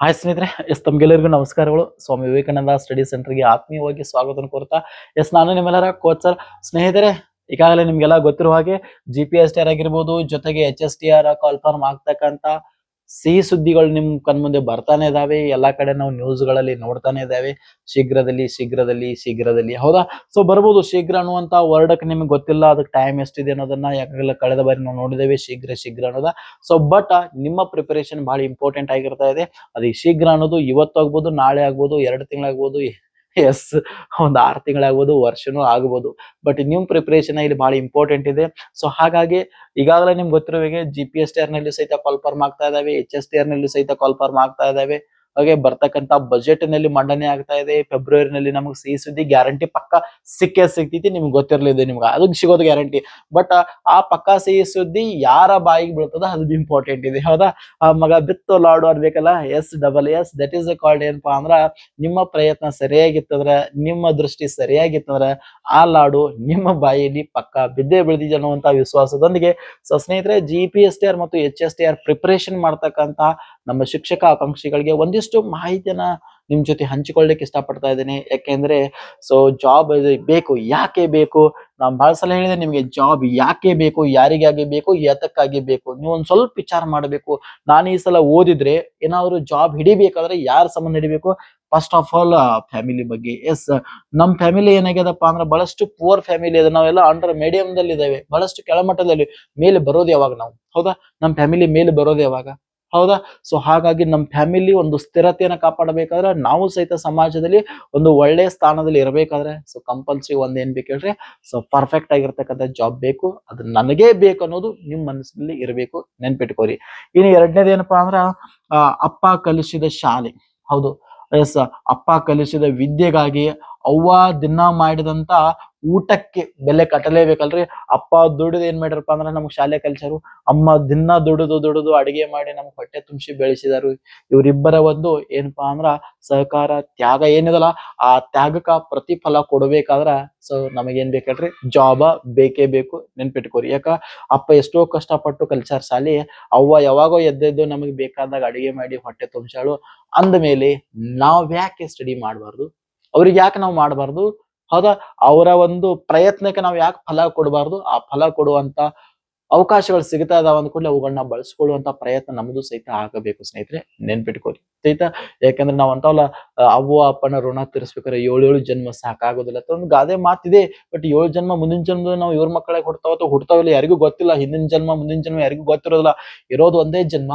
Hi ಸ್ನೇಹಿತರೆ, S ತಮ್ಗೆಲ್ಲರಿಗೂ ನಮಸ್ಕಾರಗಳು. Swami Vivekananda study ಸೆಂಟರ್ಗೆ ಆತ್ಮೀಯವಾಗಿ ಸ್ವಾಗತ ಕೋರ್ತಾ ಎಸ್ ನಾನು ನಿಮ್ಮೆಲ್ಲರ ಕೋಚ್ ಸರ್. ಸ್ನೇಹಿತರೆ, ಈಗಾಗಲೇ ನಿಮ್ಗೆಲ್ಲ ಗೊತ್ತಿರುವ ಹಾಗೆ G P S T R ಆಗಿರ್ಬೋದು, ಜೊತೆಗೆ ಎಚ್ ಎಸ್ ಟಿ ಆರ್ ಕಾಲ್ಫಾರ್ಮ್ ಆಗ್ತಕ್ಕಂತ ಸಿಹಿ ಸುದ್ದಿಗಳು ನಿಮ್ ಕಣ್ಮುಂದೆ ಬರ್ತಾನೆ ಇದಾವೆ. ಎಲ್ಲಾ ಕಡೆ ನಾವು ನ್ಯೂಸ್ಗಳಲ್ಲಿ ನೋಡ್ತಾನೆ ಇದಾವೆ. ಶೀಘ್ರದಲ್ಲಿ ಶೀಘ್ರದಲ್ಲಿ ಶೀಘ್ರದಲ್ಲಿ. ಹೌದಾ? ಸೊ ಬರ್ಬೋದು ಶೀಘ್ರ ಅನ್ನುವಂತ ವರ್ಡ್ ನಿಮ್ಗೆ ಗೊತ್ತಿಲ್ಲ. ಅದಕ್ಕೆ ಟೈಮ್ ಎಷ್ಟಿದೆ ಅನ್ನೋದನ್ನ ಯಾಕಂದ್ರೆ ಕಳೆದ ಬಾರಿ ನಾವು ನೋಡಿದ್ದೇವೆ. ಶೀಘ್ರ ಶೀಘ್ರ ಅನ್ನೋದ? ಸೊ ಬಟ್ ನಿಮ್ಮ ಪ್ರಿಪರೇಷನ್ ಬಹಳ ಇಂಪಾರ್ಟೆಂಟ್ ಆಗಿರ್ತಾ ಇದೆ. ಅದೇ ಶೀಘ್ರ ಅನ್ನೋದು ಇವತ್ತು ಆಗ್ಬೋದು, ನಾಳೆ ಆಗ್ಬೋದು, ಎರಡು ತಿಂಗಳಾಗ್ಬೋದು ಎಸ್ ಒಂದು ಆರು ತಿಂಗಳಾಗ್ಬೋದು, ವರ್ಷನೂ ಆಗ್ಬೋದು. ಬಟ್ ನಿಮ್ ಪ್ರಿಪ್ರೇಷನ್ ಇಲ್ಲಿ ಬಹಳ ಇಂಪಾರ್ಟೆಂಟ್ ಇದೆ. ಸೊ ಹಾಗಾಗಿ ಈಗಾಗಲೇ ನಿಮ್ಗೆ ಗೊತ್ತಿರೋ ಹಾಗೆ ಜಿ ಪಿ ಎಸ್ ಟಿ ಆರ್ನಲ್ಲಿ ಸಹಿತ ಕಾಲ್ಫಾರ್ಮ್ ಆಗ್ತಾ ಇದಾವೆ ಎಚ್ ಎಸ್ ಟಿ ಆರ್ನಲ್ಲಿ ಸಹಿತ ಕಾಲ್ ಫಾರ್ಮ್ ಆಗ್ತಾ ಇದಾವೆ. ಹಾಗೆ ಬರ್ತಕ್ಕಂತ ಬಜೆಟ್ನಲ್ಲಿ ಮಂಡನೆ ಆಗ್ತಾ ಇದೆ. ಫೆಬ್ರವರಿ ನಲ್ಲಿ ನಮಗೆ ಸಿಹಿ ಸುದ್ದಿ ಗ್ಯಾರಂಟಿ ಪಕ್ಕ ಸಿಕ್ಕೇ ಸಿಗ್ತೈತಿ. ನಿಮ್ಗೆ ಗೊತ್ತಿರ್ಲಿದೆ ನಿಮ್ಗೆ. ಅದಕ್ಕೆ ಸಿಗೋದು ಗ್ಯಾರಂಟಿ ಬಟ್ ಆ ಪಕ್ಕ ಸಿಹಿ ಸುದ್ದಿ ಯಾರ ಬಾಯಿಗೆ ಬೀಳ್ತದ ಅದು ಇಂಪಾರ್ಟೆಂಟ್ ಇದೆ. ಹೌದಾ? ಆ ಮಗ ಬಿತ್ತು ಲಾಡು ಅನ್ಬೇಕಲ್ಲ? Yes double yes that is called ಏನಪ್ಪಾ ಅಂದ್ರ, ನಿಮ್ಮ ಪ್ರಯತ್ನ ಸರಿಯಾಗಿತ್ತಂದ್ರ, ನಿಮ್ಮ ದೃಷ್ಟಿ ಸರಿಯಾಗಿತ್ತಂದ್ರ, ಆ ಲಾಡು ನಿಮ್ಮ ಬಾಯಲ್ಲಿ ಪಕ್ಕ ಬಿದ್ದೇ ಬೆಳೆದಿದೆ ಅನ್ನುವಂತ ವಿಶ್ವಾಸದೊಂದಿಗೆ. ಸೊ ಸ್ನೇಹಿತರೆ G P S T R ಮತ್ತು H S T R preparation ಮಾಡ್ತಕ್ಕಂತ ನಮ್ಮ ಶಿಕ್ಷಕ ಆಕಾಂಕ್ಷಿಗಳಿಗೆ ಒಂದಿಷ್ಟು ಮಾಹಿತಿಯನ್ನ ನಿಮ್ ಜೊತೆ ಹಂಚಿಕೊಳ್ಳಿಕ್ಕೆ ಇಷ್ಟಪಡ್ತಾ ಇದ್ದೀನಿ. ಯಾಕೆಂದ್ರೆ ಸೊ ಜಾಬ್ ಬೇಕು, ಯಾಕೆ ಬೇಕು? ನಾನ್ ಬಹಳ ಸಲ ಹೇಳಿದೆ ನಿಮ್ಗೆ ಜಾಬ್ ಯಾಕೆ ಬೇಕು? ಯಾರಿಗಾಗಿ ಬೇಕು? ಯಾತಕ್ಕಾಗಿ ಬೇಕು? ನೀವು ಒಂದ್ ಸ್ವಲ್ಪ ವಿಚಾರ ಮಾಡಬೇಕು. ನಾನು ಈ ಸಲ ಓದಿದ್ರೆ ಏನಾದ್ರು ಜಾಬ್ ಹಿಡಿಬೇಕಾದ್ರೆ ಯಾರ ಸಂಬಂಧ ಹಿಡಿಬೇಕು? ಫಸ್ಟ್ ಆಫ್ ಆಲ್ ಫ್ಯಾಮಿಲಿ ಬಗ್ಗೆ. ಎಸ್ ನಮ್ ಫ್ಯಾಮಿಲಿ ಏನಾಗ್ಯದಪ್ಪ ಅಂದ್ರೆ ಬಹಳಷ್ಟು ಪುವರ್ ಫ್ಯಾಮಿಲಿ ಇದೆ. ನಾವೆಲ್ಲ ಅಂಡರ್ ಮೀಡಿಯಂ ದಲ್ಲಿ ಇದಾವೆ ಬಹಳಷ್ಟು ಕೆಳಮಟ್ಟದಲ್ಲಿ. ಮೇಲೆ ಬರೋದು ಯಾವಾಗ ನಾವು? ಹೌದಾ? ನಮ್ ಫ್ಯಾಮಿಲಿ ಮೇಲೆ ಬರೋದು ಯಾವಾಗ? ಹೌದಾ? ಸೊ ಹಾಗಾಗಿ ನಮ್ಮ ಫ್ಯಾಮಿಲಿ ಒಂದು ಸ್ಥಿರತೆಯನ್ನು ಕಾಪಾಡಬೇಕಾದ್ರೆ ನಾವು ಸಹಿತ ಸಮಾಜದಲ್ಲಿ ಒಂದು ಒಳ್ಳೆ ಸ್ಥಾನದಲ್ಲಿ ಇರಬೇಕಾದ್ರೆ ಸೊ ಕಂಪಲ್ಸರಿ ಒಂದ್ ಏನ್ ಬೇಕು ಹೇಳ್ರಿ? ಸೊ ಪರ್ಫೆಕ್ಟ್ ಆಗಿರ್ತಕ್ಕಂಥ ಜಾಬ್ ಬೇಕು. ಅದು ನನಗೇ ಬೇಕು ಅನ್ನೋದು ನಿಮ್ಮ ಮನಸ್ಸಿನಲ್ಲಿ ಇರಬೇಕು. ನೆನ್ಪಿಟ್ಕೋರಿ. ಇನ್ನು ಎರಡನೇದು ಏನಪ್ಪಾ ಅಂದ್ರೆ ಅಪ್ಪ ಕಲಿಸಿದ ಶಾಲೆ. ಹೌದು. ಎಸ್ ಅಪ್ಪ ಕಲಿಸಿದ ವಿದ್ಯೆಗಾಗಿ ಅವ್ವ ದಿನ ಮಾಡಿದಂತ ಊಟಕ್ಕೆ ಬೆಲೆ ಕಟ್ಟಲೇಬೇಕಲ್ರಿ? ಅಪ್ಪ ದುಡಿದು ಏನ್ ಮಾಡ್ಯಾರಪ್ಪ ಅಂದ್ರ ನಮ್ಗ್ ಶಾಲೆ ಕಲ್ಸರು. ಅಮ್ಮ ದಿನ ದುಡಿದು ದುಡಿದು ಅಡಿಗೆ ಮಾಡಿ ನಮ್ಗ್ ಹೊಟ್ಟೆ ತುಂಬಿಸಿ ಬೆಳೆಸಿದಾರು. ಇವ್ರಿಬ್ಬರ ಒಂದು ಏನಪ್ಪಾ ಅಂದ್ರ ಸಹಕಾರ, ತ್ಯಾಗ ಏನಿದಲ್ಲ, ಆ ತ್ಯಾಗಕ್ಕ ಪ್ರತಿಫಲ ಕೊಡ್ಬೇಕಾದ್ರ ಸೊ ನಮಗೇನ್ ಬೇಕಲ್ರಿ? ಜಾಬ ಬೇಕೇ ಬೇಕು, ನೆನ್ಪಿಟ್ಕೋರಿ. ಯಾಕ? ಅಪ್ಪ ಎಷ್ಟೋ ಕಷ್ಟಪಟ್ಟು ಕಲ್ಸಾರ ಸಾಲಿ ಅವ್ವ ಯಾವಾಗೋ ಎದ್ದೆದ್ದು ನಮಗೆ ಬೇಕಾದಾಗ ಅಡಿಗೆ ಮಾಡಿ ಹೊಟ್ಟೆ ತುಂಬಿಸಾಳು ಅಂದ ಮೇಲೆ ನಾವ್ ಯಾಕೆ ಸ್ಟಡಿ ಮಾಡಬಾರ್ದು? ಅವ್ರಿಗೆ ಯಾಕೆ ನಾವು ಮಾಡಬಾರ್ದು? ಹೌದಾ? ಅವರ ಒಂದು ಪ್ರಯತ್ನಕ್ಕೆ ನಾವು ಯಾಕೆ ಫಲ ಕೊಡಬಾರ್ದು? ಆ ಫಲ ಕೊಡುವಂತ ಅವಕಾಶಗಳು ಸಿಗ್ತಾ ಇದಾವ ಅಂದ್ಕೊಂಡು ಅವುಗಳನ್ನ ಬಳಸ್ಕೊಳ್ಳುವಂತ ಪ್ರಯತ್ನ ನಮ್ದು ಸಹಿತ ಆಗಬೇಕು ಸ್ನೇಹಿತರೆ. ನೆನ್ಪಿಟ್ಕೋರಿ ಸಹಿತ ಯಾಕಂದ್ರೆ ನಾವ್ ಅಂತವಲ್ಲ ಅವ್ವ, ಅಪ್ಪನ ಋಣ ತೀರಿಸ್ಬೇಕಾದ್ರೆ ಏಳು ಜನ್ಮ ಸಾಕಾಗೋದಿಲ್ಲ. ಒಂದು ಗಾದೆ ಮಾತಿದೆ. ಬಟ್ ಏಳು ಜನ್ಮ ಮುಂದಿನ ಜನ್ಮ ನಾವು ಇವ್ರ ಮಕ್ಕಳಿಗೆ ಹುಡ್ತಾವ ಅಥವಾ ಹುಡ್ತಾವಿಲ್ಲ ಯಾರಿಗೂ ಗೊತ್ತಿಲ್ಲ. ಹಿಂದಿನ ಜನ್ಮ, ಮುಂದಿನ ಜನ್ಮ ಯಾರಿಗೂ ಗೊತ್ತಿರೋದಿಲ್ಲ. ಇರೋದು ಒಂದೇ ಜನ್ಮ.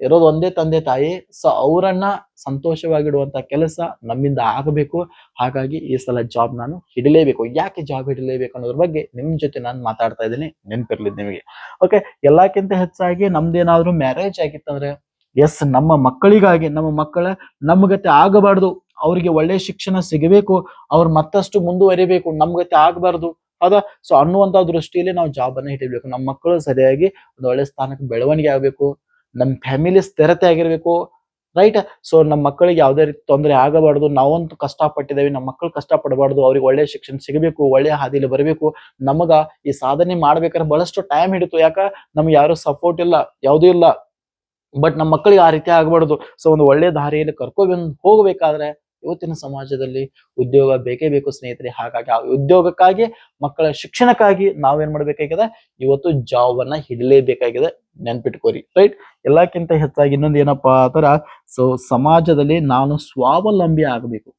ಇರೋದು ಒಂದೇ ತಂದೆ ತಾಯಿ. ಸೊ ಅವರನ್ನ ಸಂತೋಷವಾಗಿಡುವಂತ ಕೆಲಸ ನಮ್ಮಿಂದ ಆಗಬೇಕು. ಹಾಗಾಗಿ ಈ ಸಲ ಜಾಬ್ ನಾನು ಹಿಡಿಲೇಬೇಕು. ಯಾಕೆ ಜಾಬ್ ಹಿಡಿಲೇಬೇಕು ಅನ್ನೋದ್ರ ಬಗ್ಗೆ ನಿಮ್ ಜೊತೆ ನಾನು ಮಾತಾಡ್ತಾ ಇದ್ದೀನಿ. ನೆನ್ಪಿರ್ಲಿ ನಿಮಗೆ. ಓಕೆ ಎಲ್ಲಕ್ಕಿಂತ ಹೆಚ್ಚಾಗಿ ನಮ್ದೇನಾದ್ರೂ ಮ್ಯಾರೇಜ್ ಆಗಿತ್ತಂದ್ರೆ ಎಸ್ ನಮ್ಮ ಮಕ್ಕಳಿಗಾಗಿ, ನಮ್ಮ ಮಕ್ಕಳ ನಮ್ಗತೆ ಆಗಬಾರ್ದು. ಅವ್ರಿಗೆ ಒಳ್ಳೆ ಶಿಕ್ಷಣ ಸಿಗಬೇಕು. ಅವ್ರು ಮತ್ತಷ್ಟು ಮುಂದುವರಿಬೇಕು. ನಮ್ಗತೆ ಆಗಬಾರ್ದು. ಹೌದಾ? ಸೊ ಅನ್ನುವಂತ ದೃಷ್ಟಿಯಲ್ಲಿ ನಾವು ಜಾಬ್ ಅನ್ನ ಹಿಡಿಬೇಕು. ನಮ್ಮ ಮಕ್ಕಳು ಸರಿಯಾಗಿ ಒಂದು ಒಳ್ಳೆ ಸ್ಥಾನಕ್ಕೆ ಬೆಳವಣಿಗೆ ಆಗ್ಬೇಕು. ನಮ್ಮ ಫ್ಯಾಮಿಲಿ ಸ್ಥಿರತೆ ಆಗಿರ್ಬೇಕು ರೈಟ್ ಸೊ ನಮ್ಮ ಮಕ್ಕಳಿಗೆ ಯಾವುದೇ ರೀತಿ ತೊಂದರೆ ಆಗಬಾರ್ದು, ನಾವಂತೂ ಕಷ್ಟಪಟ್ಟಿದ್ದೇವೆ ನಮ್ಮ ಮಕ್ಕಳು ಕಷ್ಟಪಡಬಾರ್ದು, ಅವ್ರಿಗೆ ಒಳ್ಳೆ ಶಿಕ್ಷಣ ಸಿಗಬೇಕು ಒಳ್ಳೆಯ ಹಾದಿಯಲ್ಲಿ ಬರಬೇಕು. ನಮಗ ಈ ಸಾಧನೆ ಮಾಡ್ಬೇಕಾದ್ರೆ ಬಹಳಷ್ಟು ಟೈಮ್ ಹಿಡಿತು. ಯಾಕ? ನಮ್ಗೆ ಯಾರು ಸಪೋರ್ಟ್ ಇಲ್ಲ, ಯಾವುದೂ ಇಲ್ಲ. ಬಟ್ ನಮ್ಮ ಮಕ್ಕಳಿಗೆ ಆ ರೀತಿ ಆಗಬಾರ್ದು. ಸೊ ಒಂದು ಒಳ್ಳೆ ದಾರಿಯಲ್ಲಿ ಕರ್ಕೊಂಡ್ ಹೋಗ್ಬೇಕಾದ್ರೆ ಇವತ್ತಿನ ಸಮಾಜದಲ್ಲಿ ಉದ್ಯೋಗ ಬೇಕೇ ಬೇಕು ಸ್ನೇಹಿತರೆ. ಹಾಗಾಗಿ ಆ ಉದ್ಯೋಗಕ್ಕಾಗಿ, ಮಕ್ಕಳ ಶಿಕ್ಷಣಕ್ಕಾಗಿ ನಾವೇನ್ ಮಾಡ್ಬೇಕಾಗಿದೆ? ಇವತ್ತು ಜಾಬ್ ಅನ್ನ ಹಿಡಲೇಬೇಕಾಗಿದೆ. ನೆನ್ಪಿಟ್ಕೋರಿ. ರೈಟ್? ಎಲ್ಲಕ್ಕಿಂತ ಹೆಚ್ಚಾಗಿ ಇನ್ನೊಂದು ಏನಪ್ಪಾ ಆತರ ಸೊ ಸಮಾಜದಲ್ಲಿ ನಾನು ಸ್ವಾವಲಂಬಿ ಆಗಬೇಕು.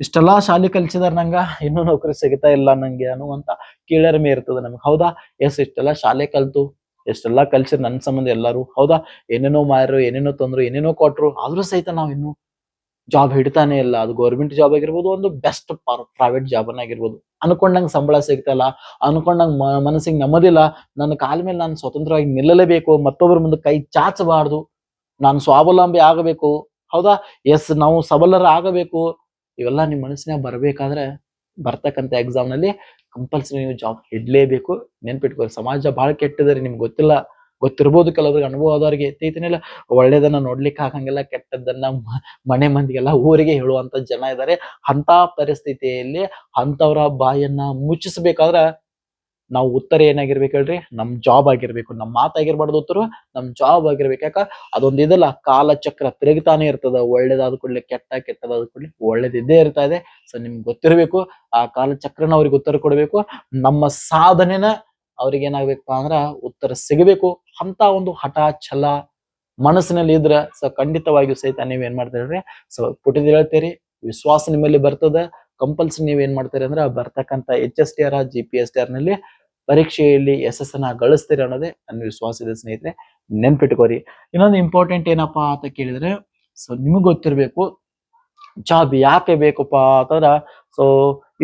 ಇಷ್ಟೆಲ್ಲಾ ಶಾಲೆ ಕಲಿಸಿದಾರ ನಂಗ, ಇನ್ನೂ ನೌಕರಿ ಸಿಗತಾ ಇಲ್ಲ ನಂಗೆ ಅನ್ನುವಂತ ಕೀಳರಿಮೆ ಇರ್ತದೆ ನಮ್ಗೆ. ಹೌದಾ? ಎಸ್, ಇಷ್ಟೆಲ್ಲಾ ಶಾಲೆ ಕಲ್ತು, ಎಷ್ಟೆಲ್ಲಾ ಕಲ್ಸಿರ್ ನನ್ನ ಸಂಬಂಧ ಎಲ್ಲರೂ, ಹೌದಾ? ಏನೇನೋ ಮಾರು ಏನೇನೋ ತಂದ್ರು, ಏನೇನೋ ಕೊಟ್ರು, ಆದ್ರೂ ಸಹಿತ ನಾವ್ ಇನ್ನು ಜಾಬ್ ಹಿಡಿತಾನೆ ಇಲ್ಲ. ಅದು ಗೌರ್ಮೆಂಟ್ ಜಾಬ್ ಆಗಿರ್ಬೋದು, ಒಂದು ಬೆಸ್ಟ್ ಪ್ರೈವೇಟ್ ಜಾಬ್ ಆಗಿರ್ಬೋದು. ಅನ್ಕೊಂಡಂಗೆ ಸಂಬಳ ಸಿಗ್ತಲ್ಲ, ಅನ್ಕೊಂಡಂಗೆ ಮನಸ್ಸಿಗೆ ನೆಮ್ಮದಿಲ್ಲ, ನನ್ನ ಕಾಲ ಮೇಲೆ ನಾನು ಸ್ವತಂತ್ರವಾಗಿ ನಿಲ್ಲಲೇಬೇಕು, ಮತ್ತೊಬ್ಬರ ಮುಂದೆ ಕೈ ಚಾಚಬಾರ್ದು, ನಾನು ಸ್ವಾವಲಂಬಿ ಆಗಬೇಕು. ಹೌದಾ? ಎಸ್ ನಾವು ಸಬಲರ ಆಗಬೇಕು. ಇವೆಲ್ಲ ನಿಮ್ಮ ಮನಸ್ಸಿನಾಗ ಬರಬೇಕಾದ್ರೆ ಬರ್ತಕ್ಕಂಥ ಎಕ್ಸಾಮ್ನಲ್ಲಿ ಕಂಪಲ್ಸರಿ ನೀವು ಜಾಬ್ ಇಡ್ಲೇಬೇಕು ನೆನ್ಪಿಟ್ಕೋ, ಸಮಾಜ ಬಹಳ ಕೆಟ್ಟಿದ್ರೆ, ನಿಮ್ಗೆ ಗೊತ್ತಿಲ್ಲ. ಗೊತ್ತಿರ್ಬೋದು ಕೆಲವ್ರಿಗೆ ಅನುಭವ ಆದವ್ರಿಗೆ ಎತ್ತೈತಿನಿಲ್ಲ ಒಳ್ಳೇದನ್ನ ನೋಡ್ಲಿಕ್ಕೆ ಆಗಂಗಿಲ್ಲ, ಕೆಟ್ಟದ್ದನ್ನ ಮನೆ ಮಂದಿಗೆಲ್ಲ ಊರಿಗೆ ಹೇಳುವಂತ ಜನ ಇದ್ದಾರೆ ಅಂತ ಪರಿಸ್ಥಿತಿಯಲ್ಲಿ ಅಂತವ್ರ ಬಾಯನ್ನ ಮುಚ್ಚಿಸ್ಬೇಕಾದ್ರ ನಾವು ಉತ್ತರ ಏನಾಗಿರ್ಬೇಕು ಹೇಳ್ರಿ ನಮ್ ಜಾಬ್ ಆಗಿರ್ಬೇಕು. ನಮ್ ಮಾತಾಗಿರ್ಬಾರ್ದು ಉತ್ತರ ನಮ್ ಜಾಬ್ ಆಗಿರ್ಬೇಕು. ಯಾಕ? ಅದೊಂದ್ ಇದಲ್ಲ, ಕಾಲಚಕ್ರ ತಿರುಗ್ತಾನೆ ಇರ್ತದ. ಒಳ್ಳೇದಾದ ಕೂಡಲೇ ಕೆಟ್ಟ, ಕೆಟ್ಟದಾದ ಕೂಡಲೇ ಒಳ್ಳೇದಿದ್ದೇ ಇರ್ತಾ ಇದೆ. ಸೊ ನಿಮ್ಗೆ ಗೊತ್ತಿರಬೇಕು, ಆ ಕಾಲ ಚಕ್ರನ ಅವ್ರಿಗೆ ಉತ್ತರ ಕೊಡಬೇಕು. ನಮ್ಮ ಸಾಧನೆನ ಅವ್ರಿಗೆ ಏನಾಗ್ಬೇಕಪ್ಪ ಅಂದ್ರ ಉತ್ತರ ಸಿಗಬೇಕು. ಅಂತ ಒಂದು ಹಠ, ಛಲ ಮನಸ್ಸಿನಲ್ಲಿ ಇದ್ರೆ ಸೊ ಖಂಡಿತವಾಗಿಯೂ ಸಹಿತ ನೀವ್ ಏನ್ ಮಾಡ್ತೀರಿ ಸೊ ಪುಟದ ಹೇಳ್ತೀರಿ, ವಿಶ್ವಾಸ ನಿಮ್ಮಲ್ಲಿ ಬರ್ತದ ಕಂಪಲ್ಸರಿ ನೀವ್ ಏನ್ ಮಾಡ್ತೀರಿ ಅಂದ್ರೆ ಬರ್ತಕ್ಕಂತ H S T R G P S T ಆರ್ನಲ್ಲಿ ಪರೀಕ್ಷೆಯಲ್ಲಿ ಯಶಸ್ಸನ್ನ ಗಳಿಸ್ತೀರಿ ಅನ್ನೋದೇ ನನ್ನ ವಿಶ್ವಾಸ ಇದೆ ಸ್ನೇಹಿತರೆ, ನೆನ್ಪಿಟ್ಕೋರಿ. ಇನ್ನೊಂದು ಇಂಪಾರ್ಟೆಂಟ್ ಏನಪ್ಪಾ ಅಂತ ಕೇಳಿದ್ರೆ, ಸೊ ನಿಮಗೆ ಗೊತ್ತಿರ್ಬೇಕು ಜಾಬ್ ಯಾಕೆ ಬೇಕಪ್ಪ ಅಂತಂದ್ರ, ಸೊ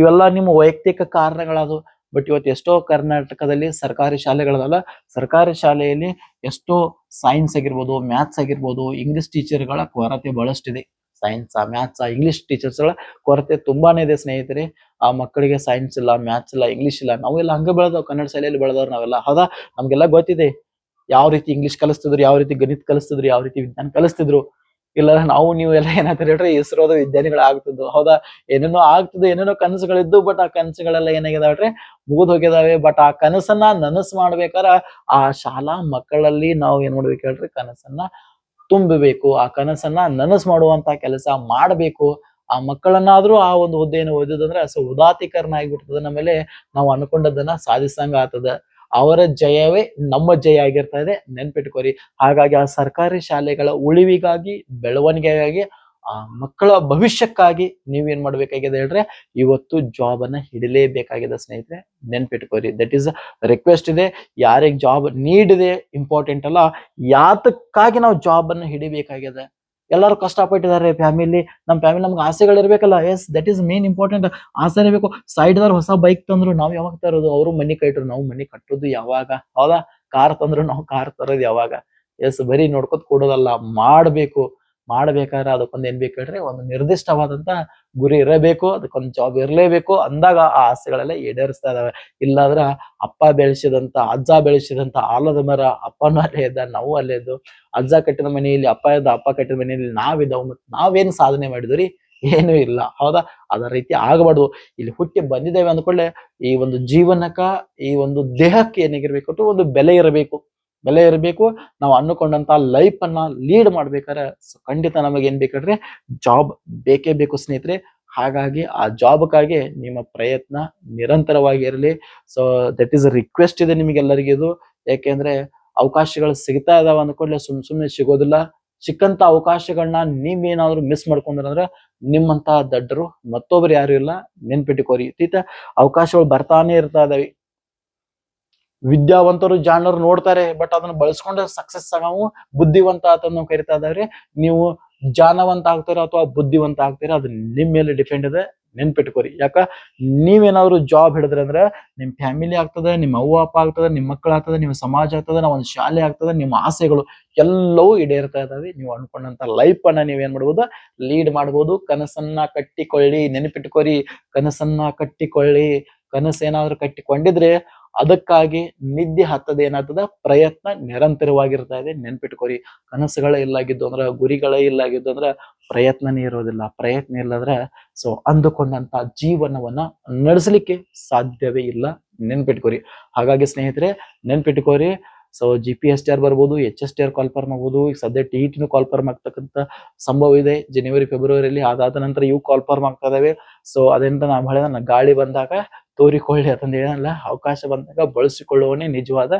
ಇವೆಲ್ಲ ನಿಮ್ಮ ವೈಯಕ್ತಿಕ ಕಾರಣಗಳದು ಬಟ್ ಇವತ್ತು ಎಷ್ಟೋ ಕರ್ನಾಟಕದಲ್ಲಿ ಸರ್ಕಾರಿ ಶಾಲೆಗಳದಲ್ಲ, ಸರ್ಕಾರಿ ಶಾಲೆಯಲ್ಲಿ ಎಷ್ಟೋ ಸೈನ್ಸ್ ಆಗಿರ್ಬೋದು ಮ್ಯಾಥ್ಸ್ ಆಗಿರ್ಬೋದು ಇಂಗ್ಲಿಷ್ ಟೀಚರ್ಗಳ ಕೊರತೆ ಬಹಳಷ್ಟಿದೆ. ಸೈನ್ಸ್ ಮ್ಯಾಥ್ಸ್ ಇಂಗ್ಲಿಷ್ ಟೀಚರ್ಸ್ಗಳ ಕೊರತೆ ತುಂಬಾನೇ ಇದೆ ಸ್ನೇಹಿತರೆ. ಆ ಮಕ್ಕಳಿಗೆ ಸೈನ್ಸ್ ಇಲ್ಲ ಮ್ಯಾಥ್ಸ್ ಇಲ್ಲ ಇಂಗ್ಲಿಷ್ ಇಲ್ಲ, ನಾವೆಲ್ಲ ಹಂಗೆ ಬೆಳೆದವು ಕನ್ನಡ ಶಾಲೆಯಲ್ಲಿ ಬೆಳೆದವ್ರು ನಾವೆಲ್ಲ. ಹೌದಾ? ನಮ್ಗೆಲ್ಲ ಗೊತ್ತಿದೆ. ಯಾವ ರೀತಿ ಇಂಗ್ಲಿಷ್ ಕಲಿಸ್ತಿದ್ರು, ಯಾವ ರೀತಿ ಗಣಿತ ಕಲಿಸ್ತಿದ್ರು, ಯಾವ ರೀತಿ ವಿಜ್ಞಾನ ಕಲಿಸ್ತಿದ್ರು. ಇಲ್ಲ, ನಾವು ನೀವು ಎಲ್ಲ ಏನಾಗ್ತಾರೆ ಹೇಳ್ರಿ? ಇಸ್ರೋದ ವಿಜ್ಞಾನಿಗಳು ಆಗ್ತದ್ದು ಹೌದಾ? ಏನೇನೋ ಆಗ್ತದೆ, ಏನೇನೋ ಕನಸುಗಳಿದ್ದು ಬಟ್ ಆ ಕನಸುಗಳೆಲ್ಲ ಏನಾಗಿದಾವ್ರಿ ಮುಗಿದ್ ಹೋಗಿದಾವೆ ಬಟ್ ಆ ಕನಸನ್ನ ನನಸು ಮಾಡ್ಬೇಕಾರ ಆ ಶಾಲಾ ಮಕ್ಕಳಲ್ಲಿ ನಾವು ಏನ್ ಮಾಡ್ಬೇಕು ಹೇಳ್ರಿ? ಕನಸನ್ನ ತುಂಬಬೇಕು. ಆ ಕನಸನ್ನ ನನಸು ಮಾಡುವಂತ ಕೆಲಸ ಮಾಡಬೇಕು. ಆ ಮಕ್ಕಳನ್ನಾದ್ರೂ ಆ ಒಂದು ಹುದ್ದೆಯನ್ನು ಓದಿದಂದ್ರೆ ಸೊ ಉದಾತೀಕರಣ ಆಗಿಬಿಡ್ತದೆ ನಮ್ಮೇಲೆ ನಾವು ಅನ್ಕೊಂಡದ್ದನ್ನ ಸಾಧಿಸಂಗ ಆಗ್ತದ ಅವರ ಜಯವೇ ನಮ್ಮ ಜಯ ಆಗಿರ್ತಾ ಇದೆ. ನೆನ್ಪಿಟ್ಕೋರಿ. ಹಾಗಾಗಿ ಆ ಸರ್ಕಾರಿ ಶಾಲೆಗಳ ಉಳಿವಿಗಾಗಿ, ಬೆಳವಣಿಗೆಗಾಗಿ, ಆ ಮಕ್ಕಳ ಭವಿಷ್ಯಕ್ಕಾಗಿ ನೀವೇನ್ ಮಾಡ್ಬೇಕಾಗಿದೆ ಹೇಳ್ರೆ, ಇವತ್ತು ಜಾಬ್ ಅನ್ನ ಹಿಡಿಲೇಬೇಕಾಗಿದೆ ಸ್ನೇಹಿತರೆ. ನೆನ್ಪಿಟ್ಕೋರಿ. ದಟ್ ಈಸ್ ರಿಕ್ವೆಸ್ಟ್ ಇದೆ. ಯಾರಿಗೆ ಜಾಬ್ ನೀಡಿದೆ ಇಂಪಾರ್ಟೆಂಟ್ ಅಲ್ಲ, ಯಾತಕ್ಕಾಗಿ ನಾವು ಜಾಬ್ ಅನ್ನ ಹಿಡಿಬೇಕಾಗಿದೆ? ಎಲ್ಲರೂ ಕಷ್ಟಪಟ್ಟಿದ್ದಾರೆ ಫ್ಯಾಮಿಲಿ ನಮ್ಮ ಫ್ಯಾಮಿಲಿ ನಮ್ಗೆ ಆಸೆಗಳಿರ್ಬೇಕಲ್ಲ. Yes that is main important ಆಸೆ ಇರಬೇಕು ಸೈಡ್ದವ್ರು ಹೊಸ ಬೈಕ್ ತಂದ್ರು ನಾವು ಯಾವಾಗ ತರೋದು? ಅವರು ಮನಿ ಕಟ್ಟರು ನಾವು ಮನಿ ಕಟ್ಟೋದು ಯಾವಾಗ? ಹೌದಾ? ಕಾರ್ ತಂದ್ರು ನಾವು ಕಾರ್ ತರೋದು ಯಾವಾಗ? ಎಸ್ ಬರೀ ನೋಡ್ಕೊತ ಕೊಡೋದಲ್ಲ, ಮಾಡ್ಬೇಕು. ಮಾಡ್ಬೇಕಾದ್ರೆ ಅದಕ್ಕೊಂದು ಏನ್ ಬೇಕು ಹೇಳ್ರಿ? ಒಂದು ನಿರ್ದಿಷ್ಟವಾದಂತ ಗುರಿ ಇರಬೇಕು, ಅದಕ್ಕೊಂದು ಜಾಬ್ ಇರಲೇಬೇಕು ಅಂದಾಗ ಆ ಆಸೆಗಳೆಲ್ಲ ಈಡೇರಿಸ್ತಾ ಇದಾವೆ. ಇಲ್ಲಾಂದ್ರ ಅಪ್ಪ ಬೆಳೆಸಿದಂತ, ಅಜ್ಜ ಬೆಳೆಸಿದಂತ ಆಲದ ಮರ, ಅಪ್ಪನೂ ಅಲ್ಲೇ ಇದ್ದ, ನಾವು ಅಲ್ಲೇ ಇದ್ದು, ಅಜ್ಜ ಕಟ್ಟಿದ ಮನೆಯಲ್ಲಿ, ಅಪ್ಪ ಇದ್ದ, ಅಪ್ಪ ಕಟ್ಟಿದ ಮನೆಯಲ್ಲಿ ನಾವಿದ್ದಾವ ಮತ್ ನಾವೇನು ಸಾಧನೆ ಮಾಡಿದ್ರಿ ಏನೂ ಇಲ್ಲ. ಹೌದಾ? ಅದರ ರೀತಿ ಆಗಬಾರ್ದು. ಇಲ್ಲಿ ಹುಟ್ಟಿ ಬಂದಿದ್ದೇವೆ ಅಂದ್ಕೊಳ್ಳೆ, ಈ ಒಂದು ಜೀವನಕ ಈ ಒಂದು ದೇಹಕ್ಕೆ ಏನಾಗಿರ್ಬೇಕು ಒಂದು ಬೆಲೆ ಇರಬೇಕು. ಬೆಲೆ ಇರಬೇಕು. ನಾವು ಅನ್ನುಕೊಂಡಂತ ಲೈಫ್ ಅನ್ನ ಲೀಡ್ ಮಾಡ್ಬೇಕಾದ್ರೆ ಖಂಡಿತ ನಮಗೆ ಏನ್ ಬೇಕಾದ್ರೆ ಜಾಬ್ ಬೇಕೇ ಬೇಕು ಸ್ನೇಹಿತರೆ. ಹಾಗಾಗಿ ಆ ಜಾಬ್ಗಾಗಿ ನಿಮ್ಮ ಪ್ರಯತ್ನ ನಿರಂತರವಾಗಿ ಇರಲಿ. ಸೊ ದಟ್ ಈಸ್ ರಿಕ್ವೆಸ್ಟ್ ಇದೆ ನಿಮಗೆಲ್ಲರಿಗೂ ಇದು. ಯಾಕೆಂದ್ರೆ ಅವಕಾಶಗಳು ಸಿಗ್ತಾ ಇದಾವೆ ಅಂದ್ಕೊಂಡ್ಲೆ ಸುಮ್ ಸುಮ್ಮನೆ ಸಿಗೋದಿಲ್ಲ. ಸಿಕ್ಕಂತ ಅವಕಾಶಗಳನ್ನ ನೀವೇನಾದ್ರೂ ಮಿಸ್ ಮಾಡ್ಕೊಂಡ್ರಂದ್ರೆ ನಿಮ್ಮಂತ ದಡ್ಡರು ಮತ್ತೊಬ್ರು ಯಾರು ಇಲ್ಲ. ನೆನ್ಪಿಟ್ಟುಕೋರಿ ಇತ್ತೀತ ಅವಕಾಶಗಳು ಬರ್ತಾನೆ ಇರ್ತಾ ಇದಾವೆ. ವಿದ್ಯಾವಂತರು ಜಾಣರು ನೋಡ್ತಾರೆ ಬಟ್ ಅದನ್ನ ಬಳಸ್ಕೊಂಡು ಸಕ್ಸಸ್ ಆಗವು ಬುದ್ಧಿವಂತ ಅಂತ ನಾವು ಕರಿತಾ ಇದಾವ್ರಿ ನೀವು ಜಾಣವಂತ ಆಗ್ತೀರಾ ಅಥವಾ ಬುದ್ಧಿವಂತ ಆಗ್ತೀರ, ಅದು ನಿಮ್ ಮೇಲೆ ಡಿಪೆಂಡ್ ಇದೆ, ನೆನ್ಪಿಟ್ಕೋರಿ. ಯಾಕ? ನೀವೇನಾದ್ರು ಜಾಬ್ ಹಿಡಿದ್ರೆ ಅಂದ್ರೆ ನಿಮ್ ಫ್ಯಾಮಿಲಿ ಆಗ್ತದೆ ನಿಮ್ಮ ಅವ್ವ, ಅಪ್ಪ ಆಗ್ತದೆ, ನಿಮ್ ಮಕ್ಕಳು ಆಗ್ತದೆ ನಿಮ್ಮ ಸಮಾಜ ಆಗ್ತದೆ, ನಾವು ಒಂದು ಶಾಲೆ ಆಗ್ತದೆ, ನಿಮ್ಮ ಆಸೆಗಳು ಎಲ್ಲವೂ ಈಡೇರ್ತಾ ಇದಾವೆ. ನೀವು ಅನ್ಕೊಂಡಂತ ಲೈಫ್ ಅನ್ನ ನೀವೇನ್ ಮಾಡ್ಬೋದು ಲೀಡ್ ಮಾಡ್ಬೋದು. ಕನಸನ್ನ ಕಟ್ಟಿಕೊಳ್ಳಿ, ನೆನಪಿಟ್ಕೋರಿ. ಕನಸನ್ನ ಕಟ್ಟಿಕೊಳ್ಳಿ. ಕನಸು ಏನಾದ್ರು ಕಟ್ಟಿಕೊಂಡಿದ್ರೆ ಅದಕ್ಕಾಗಿ ನಿದ್ದೆ ಹತ್ತದ ಏನಾಗ್ತದ? ಪ್ರಯತ್ನ ನಿರಂತರವಾಗಿರ್ತಾ ಇದೆ. ನೆನ್ಪಿಟ್ಕೋರಿ. ಕನಸುಗಳೇ ಇಲ್ಲಾಗಿದ್ದು ಅಂದ್ರೆ, ಗುರಿಗಳೇ ಇಲ್ಲಾಗಿದ್ದು ಅಂದ್ರೆ ಪ್ರಯತ್ನನೇ ಇರೋದಿಲ್ಲ. ಪ್ರಯತ್ನ ಇಲ್ಲದ್ರೆ ಸೊ ಅಂದುಕೊಂಡಂತ ಜೀವನವನ್ನ ನಡೆಸಲಿಕ್ಕೆ ಸಾಧ್ಯವೇ ಇಲ್ಲ. ನೆನ್ಪಿಟ್ಕೋರಿ. ಹಾಗಾಗಿ ಸ್ನೇಹಿತರೆ, ನೆನ್ಪಿಟ್ಕೋರಿ. So G P S T R ಬರ್ಬೋದು H S T R call form ಆಗ್ಬೋದು ಈಗ ಸದ್ಯ ಟಿ ಇ ಕಾಲ್ ಫಾರ್ಮ್ ಆಗ್ತಕ್ಕಂಥ ಸಂಭವ ಇದೆ. ಜನವರಿ ಫೆಬ್ರವರಿಯಲ್ಲಿ ಅದಾದ ನಂತರ ಇವು ಕಾಲ್ಫರ್ಮ್ ಆಗ್ತಾ ಇದಾವೆ. ಸೊ ಅದರಿಂದ ನಾವು ಹೇಳಿದ ಗಾಳಿ ಬಂದಾಗ ತೋರಿಕೊಳ್ಳಿ ಅಂತಂದು ಹೇಳಲ್ಲ. ಅವಕಾಶ ಬಂದಾಗ ಬಳಸಿಕೊಳ್ಳುವವನೇ ನಿಜವಾದ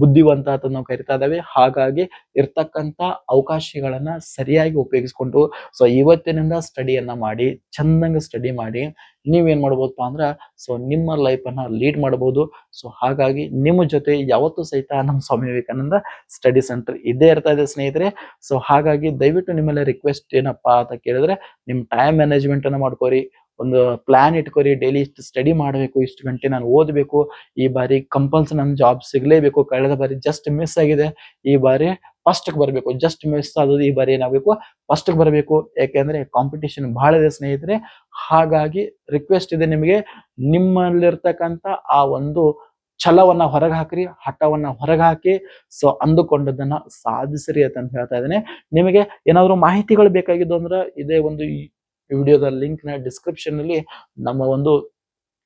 ಬುದ್ಧಿವಂತ ಅಂತ ನಾವು ಕರಿತಾ ಇದ್ದಾವೆ. ಹಾಗಾಗಿ ಇರ್ತಕ್ಕಂಥ ಅವಕಾಶಗಳನ್ನ ಸರಿಯಾಗಿ ಉಪಯೋಗಿಸ್ಕೊಂಡು, ಸೊ ಇವತ್ತಿನಿಂದ ಸ್ಟಡಿಯನ್ನ ಮಾಡಿ, ಚಂದಂಗ ಸ್ಟಡಿ ಮಾಡಿ, ನೀವೇನ್ ಮಾಡ್ಬೋದಪ್ಪ ಅಂದ್ರ, ಸೊ ನಿಮ್ಮ ಲೈಫ್ ಅನ್ನ ಲೀಡ್ ಮಾಡಬಹುದು ಸೊ ಹಾಗಾಗಿ ನಿಮ್ಮ ಜೊತೆ ಯಾವತ್ತೂ ಸಹಿತ ನಮ್ಮ ಸ್ವಾಮಿ ವಿವೇಕಾನಂದ ಸ್ಟಡಿ ಸೆಂಟರ್ ಇದೇ ಇರ್ತಾ ಇದೆ ಸ್ನೇಹಿತರೆ. ಸೊ ಹಾಗಾಗಿ ದಯವಿಟ್ಟು ನಿಮ್ಮೆಲ್ಲ ರಿಕ್ವೆಸ್ಟ್ ಏನಪ್ಪಾ ಅಂತ ಕೇಳಿದ್ರೆ ನಿಮ್ ಟೈಮ್ ಮ್ಯಾನೇಜ್ಮೆಂಟ್ ಅನ್ನ ಮಾಡ್ಕೋರಿ. ಒಂದು ಪ್ಲಾನ್ ಇಟ್ಕೋರಿ ಡೈಲಿ ಇಷ್ಟು ಸ್ಟಡಿ ಮಾಡಬೇಕು, ಇಷ್ಟು ಗಂಟೆ ನಾನು ಓದಬೇಕು, ಈ ಬಾರಿ ಕಂಪಲ್ಸರಿ ನನ್ನ ಜಾಬ್ ಸಿಗಲೇಬೇಕು, ಕಳೆದ ಬಾರಿ ಜಸ್ಟ್ ಮಿಸ್ ಆಗಿದೆ, ಈ ಬಾರಿ ಫಸ್ಟ್ ಬರಬೇಕು ಜಸ್ಟ್ ಮಿಸ್ ಆದದ್ದು ಈ ಬಾರಿ ಏನಾಗಬೇಕು ಫಸ್ಟ್ ಬರಬೇಕು ಯಾಕೆಂದ್ರೆ ಕಾಂಪಿಟೇಷನ್ ಬಹಳ ಇದೆ ಸ್ನೇಹಿತರೆ, ಹಾಗಾಗಿ ರಿಕ್ವೆಸ್ಟ್ ಇದೆ ನಿಮಗೆ, ನಿಮ್ಮಲ್ಲಿರ್ತಕ್ಕಂಥ ಆ ಒಂದು ಛಲವನ್ನ ಹೊರಗೆ ಹಾಕ್ರಿ, ಹಠವನ್ನ ಹೊರಗೆ ಹಾಕಿ ಸೊ ಅಂದುಕೊಂಡದನ್ನ ಸಾಧಿಸ್ರಿ ಅಂತ ಹೇಳ್ತಾ ಇದ್ದೇನೆ. ನಿಮಗೆ ಏನಾದ್ರು ಮಾಹಿತಿಗಳು ಬೇಕಾಗಿದ್ದು ಅಂದ್ರೆ ಇದೇ ಒಂದು ವಿಡಿಯೋದ ಲಿಂಕ್ನ ಡಿಸ್ಕ್ರಿಪ್ಷನ್ ಅಲ್ಲಿ ನಮ್ಮ ಒಂದು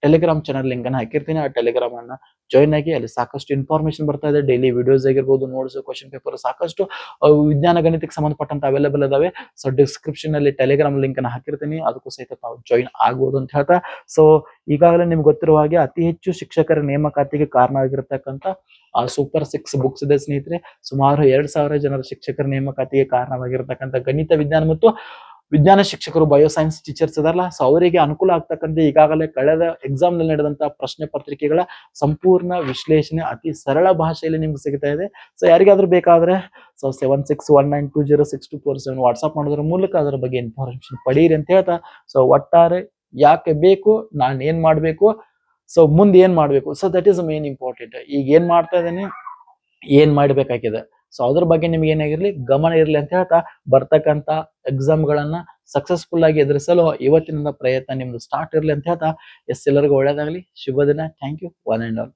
ಟೆಲಿಗ್ರಾಮ್ ಚಾನಲ್ ಲಿಂಕ್ ಅನ್ನ ಹಾಕಿರ್ತೀನಿ. ಆ ಟೆಲಿಗ್ರಾಮ್ ಅನ್ನ ಜಾಯಿನ್ ಆಗಿ ಅಲ್ಲಿ ಸಾಕಷ್ಟು ಇನ್ಫಾರ್ಮೇಶನ್ ಬರ್ತಾ ಇದೆ. ಡೈಲಿ ವಿಡಿಯೋಸ್ ಆಗಿರ್ಬೋದು ನೋಟ್ಸ್ ಕ್ವಶನ್ ಪೇಪರ್ ಸಾಕಷ್ಟು ವಿಜ್ಞಾನ, ಗಣಿತಕ್ಕೆ ಸಂಬಂಧಪಟ್ಟಂತ ಅವೈಲೇಬಲ್ ಇದಾವೆ. ಸೊ ಡಿಸ್ಕ್ರಿಪ್ಷನ್ ಅಲ್ಲಿ ಟೆಲಿಗ್ರಾಮ್ ಲಿಂಕ್ ಅನ್ನ ಹಾಕಿರ್ತೀನಿ. ಅದಕ್ಕೂ ಸಹಿತ ನಾವು ಜಾಯಿನ್ ಆಗ್ಬೋದು ಅಂತ ಹೇಳ್ತಾ. ಸೊ ಈಗಾಗಲೇ ನಿಮ್ಗೆ ಗೊತ್ತಿರುವ ಹಾಗೆ ಅತಿ ಹೆಚ್ಚು ಶಿಕ್ಷಕರ ನೇಮಕಾತಿಗೆ ಕಾರಣ ಆಗಿರತಕ್ಕಂತ ಸೂಪರ್ ಸಿಕ್ಸ್ ಬುಕ್ಸ್ ಇದೆ ಸ್ನೇಹಿತರೆ. ಸುಮಾರು ಎರಡ್ ಸಾವಿರ ಜನರ ಶಿಕ್ಷಕರ ನೇಮಕಾತಿಗೆ ಕಾರಣವಾಗಿರತಕ್ಕಂತ ಗಣಿತ, ವಿಜ್ಞಾನ ಮತ್ತು ವಿಜ್ಞಾನ ಶಿಕ್ಷಕರು ಬಯೋಸೈನ್ಸ್ ಟೀಚರ್ಸ್ ಇದಾರಲ್ಲ ಸೊ ಅವರಿಗೆ ಅನುಕೂಲ ಆಗ್ತಕ್ಕಂಥ ಈಗಾಗಲೇ ಕಳೆದ ಎಕ್ಸಾಮ್ನಲ್ಲಿ ನಡೆದಂತಹ ಪ್ರಶ್ನೆ ಪತ್ರಿಕೆಗಳ ಸಂಪೂರ್ಣ ವಿಶ್ಲೇಷಣೆ ಅತಿ ಸರಳ ಭಾಷೆಯಲ್ಲಿ ನಿಮ್ಗೆ ಸಿಗ್ತಾ ಇದೆ. ಸೊ ಯಾರಿಗಾದ್ರೂ ಬೇಕಾದ್ರೆ so seven six one nine two zero six two four seven WhatsApp ಮಾಡೋದ್ರ ಮೂಲಕ ಅದರ ಬಗ್ಗೆ ಇನ್ಫಾರ್ಮೇಶನ್ ಪಡೀರಿ ಅಂತ ಹೇಳ್ತಾ ಸೊ ಒಟ್ಟಾರೆ ಯಾಕೆ ಬೇಕು, ನಾನು ಏನ್ ಮಾಡಬೇಕು ಸೊ ಮುಂದೆ ಏನ್ ಮಾಡಬೇಕು so that is main important ಈಗ ಏನ್ ಮಾಡ್ತಾ ಇದ್ದೇನೆ, ಏನ್ ಮಾಡ್ಬೇಕಾಗಿದೆ? ಸೊ ಅದ್ರ ಬಗ್ಗೆ ನಿಮ್ಗೆ ಏನಾಗಿರ್ಲಿ, ಗಮನ ಇರಲಿ ಅಂತ ಹೇಳ್ತಾ ಬರ್ತಕ್ಕಂಥ ಎಕ್ಸಾಮ್ ಗಳನ್ನ ಸಕ್ಸಸ್ಫುಲ್ ಆಗಿ ಎದುರಿಸಲು ಇವತ್ತಿನಿಂದ ಪ್ರಯತ್ನ ನಿಮ್ದು ಸ್ಟಾರ್ಟ್ ಇರಲಿ ಅಂತ ಹೇಳ್ತಾ, ಎಸ್ ಎಲ್ಲರಿಗೂ ಒಳ್ಳೇದಾಗ್ಲಿ, ಶುಭ ದಿನ thank you one and all